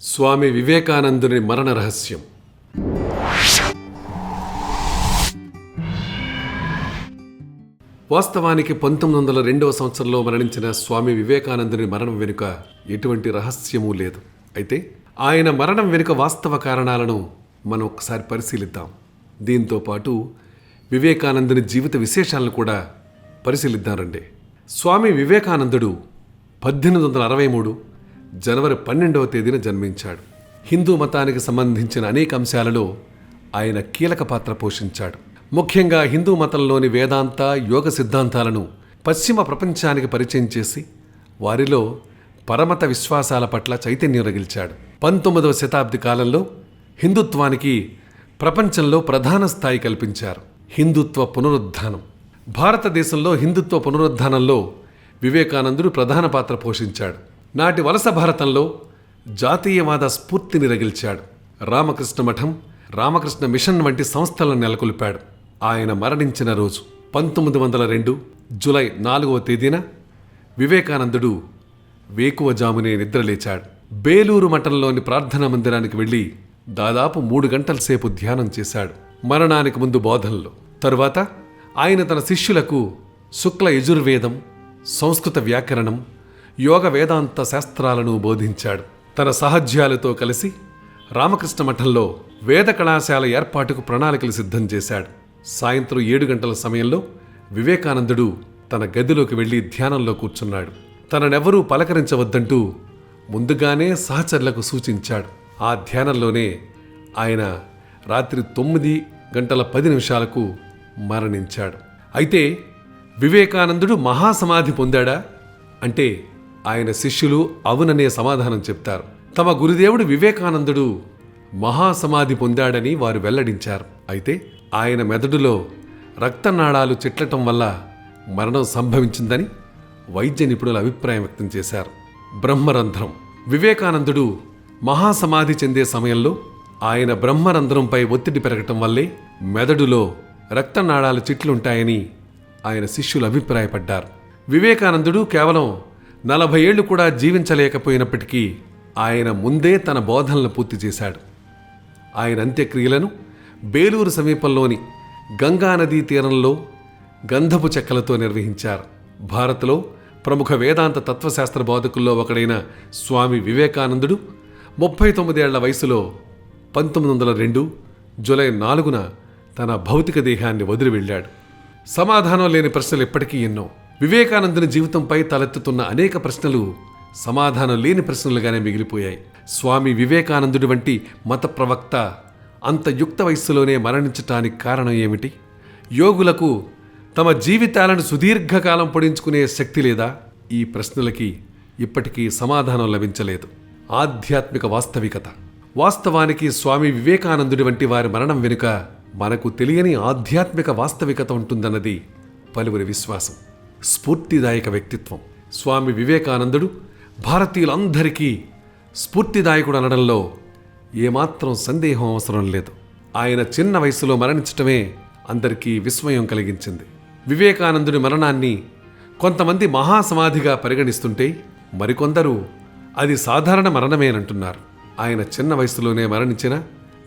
స్వామి వివేకానందుని మరణ రహస్యం. వాస్తవానికి పంతొమ్మిది వందల రెండవ సంవత్సరంలో మరణించిన స్వామి వివేకానందుని మరణం వెనుక ఎటువంటి రహస్యమూ లేదు. అయితే ఆయన మరణం వెనుక వాస్తవ కారణాలను మనం ఒకసారి పరిశీలిద్దాం. దీంతో పాటు వివేకానందుని జీవిత విశేషాలను కూడా పరిశీలిద్దారండి స్వామి వివేకానందుడు పద్దెనిమిది వందల అరవై మూడు జనవరి పన్నెండవ తేదీన జన్మించాడు. హిందూ మతానికి సంబంధించిన అనేక అంశాలలో ఆయన కీలక పాత్ర పోషించాడు. ముఖ్యంగా హిందూ మతంలోని వేదాంత యోగ సిద్ధాంతాలను పశ్చిమ ప్రపంచానికి పరిచయం చేసి వారిలో పరమత విశ్వాసాల పట్ల చైతన్యం రగిల్చాడు. పంతొమ్మిదవ శతాబ్ది కాలంలో హిందుత్వానికి ప్రపంచంలో ప్రధాన స్థాయి కల్పించారు. హిందుత్వ పునరుద్ధానం. భారతదేశంలో హిందుత్వ పునరుద్ధానంలో వివేకానందుడు ప్రధాన పాత్ర పోషించాడు. నాటి వలస భారతంలో జాతీయవాద స్ఫూర్తిని రగిల్చాడు. రామకృష్ణ మఠం రామకృష్ణ మిషన్ వంటి సంస్థలను నెలకొల్పాడు. ఆయన మరణించిన రోజు పంతొమ్మిది వందల రెండు జులై నాలుగవ తేదీన వివేకానందుడు వేకువజామునే నిద్రలేచాడు. బేలూరు మఠంలోని ప్రార్థనా మందిరానికి వెళ్ళి దాదాపు మూడు గంటల సేపు ధ్యానం చేశాడు. మరణానికి ముందు బోధనలు. తరువాత ఆయన తన శిష్యులకు శుక్ల యజుర్వేదం సంస్కృత వ్యాకరణం యోగ వేదాంత శాస్త్రాలను బోధించాడు. తన సహజ్యాలతో కలిసి రామకృష్ణ మఠంలో వేద కళాశాల ఏర్పాటుకు ప్రణాళికలు సిద్ధం చేశాడు. సాయంత్రం ఏడు గంటల సమయంలో వివేకానందుడు తన గదిలోకి వెళ్ళి ధ్యానంలో కూర్చున్నాడు. తననెవరూ పలకరించవద్దంటూ ముందుగానే సహచరులకు సూచించాడు. ఆ ధ్యానంలోనే ఆయన రాత్రి తొమ్మిది గంటల పది నిమిషాలకు మరణించాడు. అయితే వివేకానందుడు మహాసమాధి పొందాడా? అంటే ఆయన శిష్యులు అవుననే సమాధానం చెప్తారు. తమ గురుదేవుడు వివేకానందుడు మహాసమాధి పొందాడని వారు వెల్లడించారు. అయితే ఆయన మెదడులో రక్తనాళాలు చిట్లటం వల్ల మరణం సంభవించిందని వైద్య నిపుణులు అభిప్రాయం వ్యక్తం చేశారు. బ్రహ్మరంధ్రం. వివేకానందుడు మహాసమాధి చెందే సమయంలో ఆయన బ్రహ్మరంధ్రంపై ఒత్తిడి పెరగటం వల్లే మెదడులో రక్తనాళాలు చిట్లుంటాయని ఆయన శిష్యులు అభిప్రాయపడ్డారు. వివేకానందుడు కేవలం నలభై ఏళ్ళు కూడా జీవించలేకపోయినప్పటికీ ఆయన ముందే తన బోధనలు పూర్తి చేశాడు. ఆయన అంత్యక్రియలను బేలూరు సమీపంలోని గంగానదీ తీరంలో గంధపు చెక్కలతో నిర్వహించారు. భారత్లో ప్రముఖ వేదాంత తత్వశాస్త్ర బోధకుల్లో ఒకడైన స్వామి వివేకానందుడు ముప్పై తొమ్మిదేళ్ళ వయసులో పంతొమ్మిది వందల రెండు జూలై నాలుగున తన భౌతిక దేహాన్ని వదిలి వెళ్ళాడు. సమాధానం లేని ప్రశ్నలు ఎప్పటికీ ఎన్నో. వివేకానందుని జీవితంపై తలెత్తుతున్న అనేక ప్రశ్నలు సమాధానం లేని ప్రశ్నలుగానే మిగిలిపోయాయి. స్వామి వివేకానందుడి వంటి మత ప్రవక్త అంత యుక్త వయస్సులోనే మరణించటానికి కారణం ఏమిటి? యోగులకు తమ జీవితాలను సుదీర్ఘకాలం పొడించుకునే శక్తి లేదా? ఈ ప్రశ్నలకి ఇప్పటికీ సమాధానం లభించలేదు. ఆధ్యాత్మిక వాస్తవికత. వాస్తవానికి స్వామి వివేకానందుడి వంటి వారి మరణం వెనుక మనకు తెలియని ఆధ్యాత్మిక వాస్తవికత ఉంటుందన్నది పలువురి విశ్వాసం. స్ఫూర్తిదాయక వ్యక్తిత్వం. స్వామి వివేకానందుడు భారతీయులందరికీ స్ఫూర్తిదాయకుడు అనడంలో ఏమాత్రం సందేహం అవసరం లేదు. ఆయన చిన్న వయసులో మరణించటమే అందరికీ విస్మయం కలిగించింది. వివేకానందుడి మరణాన్ని కొంతమంది మహాసమాధిగా పరిగణిస్తుంటే మరికొందరు అది సాధారణ మరణమేనంటున్నారు. ఆయన చిన్న వయసులోనే మరణించిన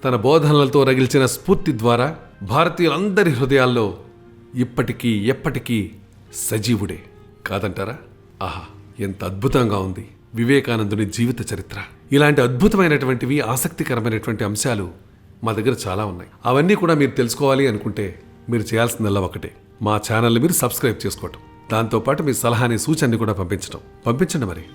తన బోధనలతో రగిల్చిన స్ఫూర్తి ద్వారా భారతీయులందరి హృదయాల్లో ఇప్పటికీ ఎప్పటికీ సజీవుడే. కాదంటారా? ఆహా ఎంత అద్భుతంగా ఉంది. వివేకానందుని జీవిత చరిత్ర. ఇలాంటి అద్భుతమైనటువంటివి ఆసక్తికరమైనటువంటి అంశాలు మా దగ్గర చాలా ఉన్నాయి. అవన్నీ కూడా మీరు తెలుసుకోవాలి అనుకుంటే మీరు చేయాల్సిందల్లా ఒకటే. మా ఛానల్ని మీరు సబ్స్క్రైబ్ చేసుకోవటం. దాంతోపాటు మీ సలహాని సూచనని కూడా పంపించడం పంపించండి మరి.